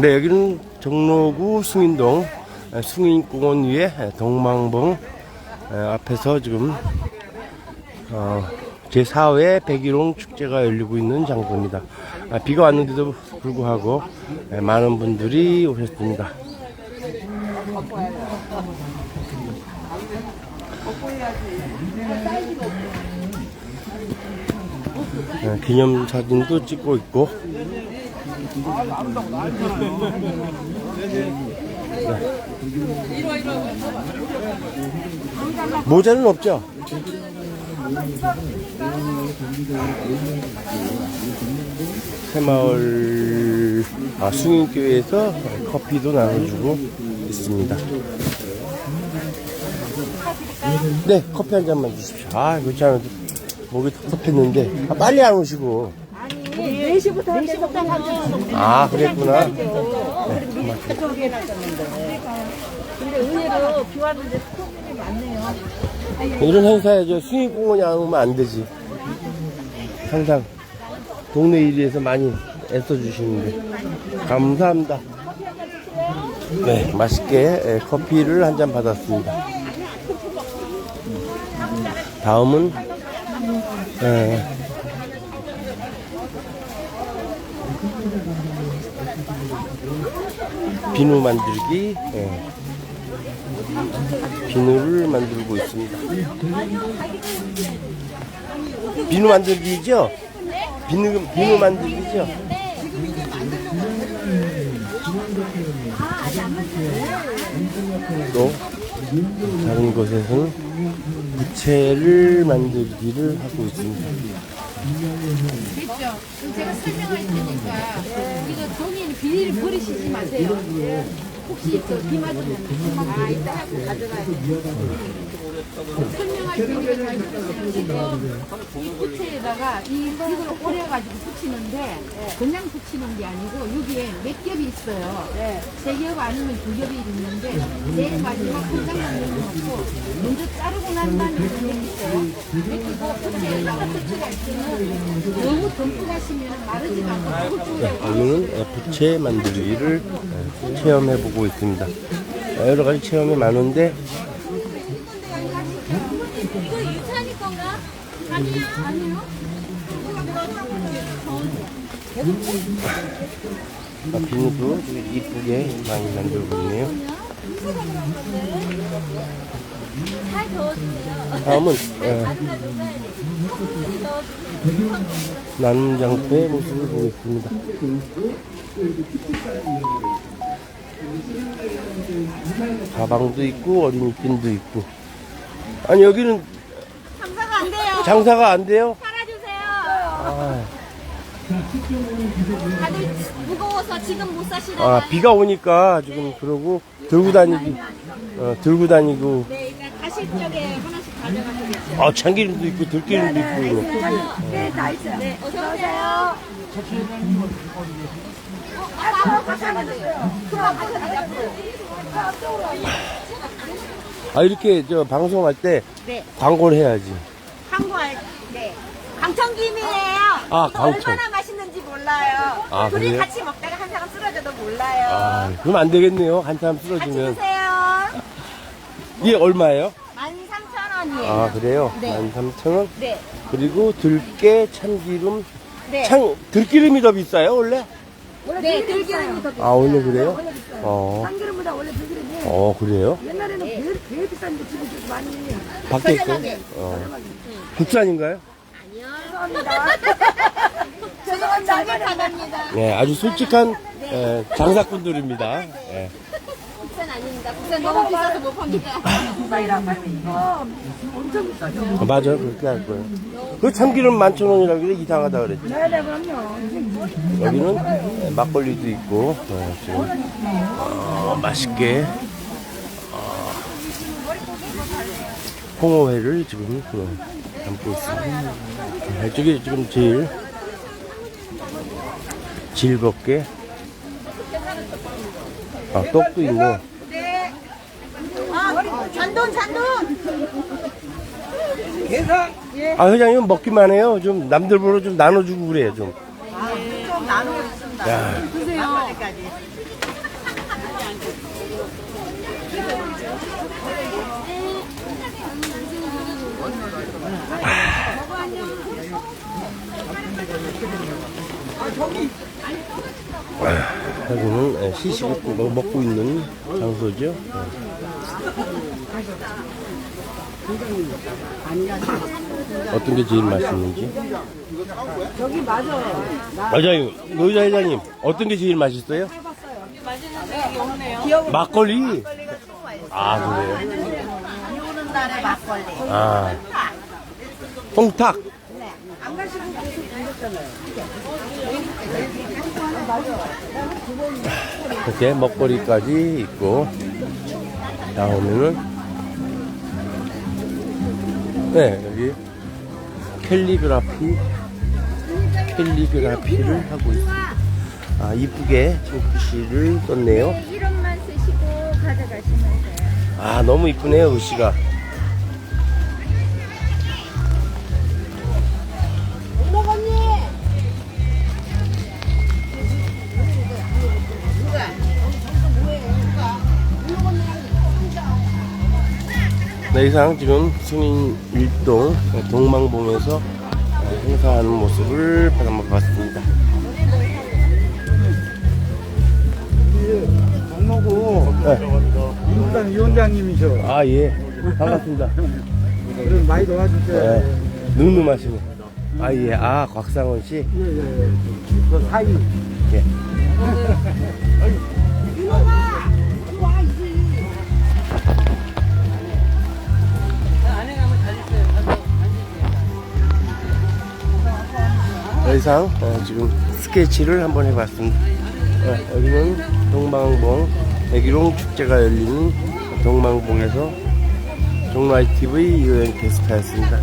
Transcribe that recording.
네, 여기는 정로구 숭인동 에, 숭인공원 위에 에, 동망봉 에, 앞에서 지금 어, 제4회 백일홍 축제가 열리고 있는 장소입니다. 아, 비가 왔는데도 불구하고 에, 많은 분들이 오셨습니다. 에, 기념 사진도 찍고 있고 모자는 없죠? 새마을 아, 숭인교회에서 커피도 나눠주고 있습니다. 네, 커피 한 잔만 주십시오. 아, 그렇지 않아도 목이 텁텁했는데 아, 빨리 안 오시고. 4시부터 4시부터 가죠. 아, 그랬구나. 근데 의외로 비 왔는데 스톱들이 많네요. 이런 행사에 저 숭인공원이 안 오면 안 되지. 항상 동네 일위해서 많이 애써주시는데 감사합니다. 네, 맛있게 예, 커피를 한 잔 받았습니다. 다음은 예, 비누 만들기 예. 비누를 만들고 있습니다. 비누 만들기죠? 비누, 비누 만들기죠? 또 다른 곳에서는 부채를 만들기를 하고 있습니다. 비닐을 버리시지 마세요. 혹시 저비 맞으면 아 이따 가져가야 돼요. 설명할 테니까 이거 부채에다가 이 이걸 오려가지고 붙이는데 그냥 붙이는 게 아니고 여기에 몇 겹이 있어요. 세 겹 아니면 두 겹이 있는데 제일 마지막 한 장만 넣어놓고 먼저 자르고 난 다음에 몇 있어요. 그리고 부채에다가 붙여갈 때는 너무 듬뿍 하시면 마르지가 않고 네, 오늘은 부채 만들기를 예, 체험해보고 있습니다. 여러 가지 체험이 많은데 이거 유찬이 건가? 아, 비누도 이쁘게 많이 만들고 있네요. 다음은 예, 나눔 장터의 모습을 보겠습니다. 가방도 있고 어린이핀도 있고. 아니 여기는 안 돼요. 장사가 안 돼요? 팔아주세요. 아, 다들 무거워서 지금 못 사시나요? 아, 비가 오니까 지금 그러고 들고 다니기 어, 들고 다니고 네, 일단 가실 적에 하나씩 가져가시겠어요. 아 참기름도 있고 들기름도 있고 이거. 네, 다 있어요. 네, 어서 오세요. 아 이렇게 저 방송할 때 네, 광고를 해야지. 네. 강청김이에요. 아, 강청. 얼마나 맛있는지 몰라요. 아, 둘이 그래요? 같이 먹다가 한 사람 쓰러져도 몰라요. 아 그럼 안 되겠네요. 한참 같이 쓰러지면 드세요. 이게 얼마예요? 13,000원이에요. 아 그래요? 네. 13,000원. 네. 그리고 들깨 참기름. 네. 참 들기름이 더 비싸요 원래? 네, 들기름이 더아 원래 그래요? 어. 참기름보다 원래 들기름이 어 그래요? 옛날에는 제일, 제일 비싼 게 지금 좀 많이 밖에 있어요? 저렴하게. 어. 국산인가요? 죄송합니다. 바답니다. 네, 아주 솔직한 에, 장사꾼들입니다. 예. 국산 아닙니다. 국산 너무 비싸서 못 팝니다. 비싸이란 말이 이거 엄청 비싸죠. 어, 맞아요, 그렇게 할 거예요. 그 참기름 만천 원이라고 그래 이상하다 그랬지. 네 네, 그럼요. 여기는 에, 막걸리도 있고 어, 지금 어, 맛있게 어, 홍어회를 지금 어, 담고 있습니다. 어, 이쪽이 지금 제일 즐겁게 아, 떡도 있네. 아, 잔돈, 잔돈. 아, 회장님 먹기만 해요. 좀 남들 보러 좀 나눠주고 그래요, 좀. 좀 나누고 있습니다. 야, 드세요. 여기는 예, 시식을 먹- 먹고 있는 장소죠. 예. 어떤 게 제일 맛있는지. 저기 맞아. 맞아요. 노자 회장님, 어떤 게 제일 맛있어요? 막걸리. 아, 그래요? 비 오는 날에 막걸리. 아. 홍탁. 이렇게 먹거리까지 있고, 다음에는, 네, 여기 캘리그라피, 캘리그라피를 하고 있습니다. 아, 이쁘게 글씨를 썼네요. 이름만 쓰시고 가져가시면 돼요. 아, 너무 이쁘네요, 글씨가. 네, 이상 지금 승인 일동 동망봉에서 행사하는 모습을 한번 봤습니다. 박모고 네. 민주당 위원장님이셔. 아, 예. 반갑습니다. 그럼 많이 도와주세요. 네. 늠름하시네. 아, 예. 아, 곽상원 씨. 예, 예, 예. 그 사이. 예. 더 이상 어, 지금 스케치를 한번 해봤습니다. 어, 여기는 동방봉 백일홍 축제가 열리는 동방봉에서 종로아이 TV 유엔 게스트였습니다.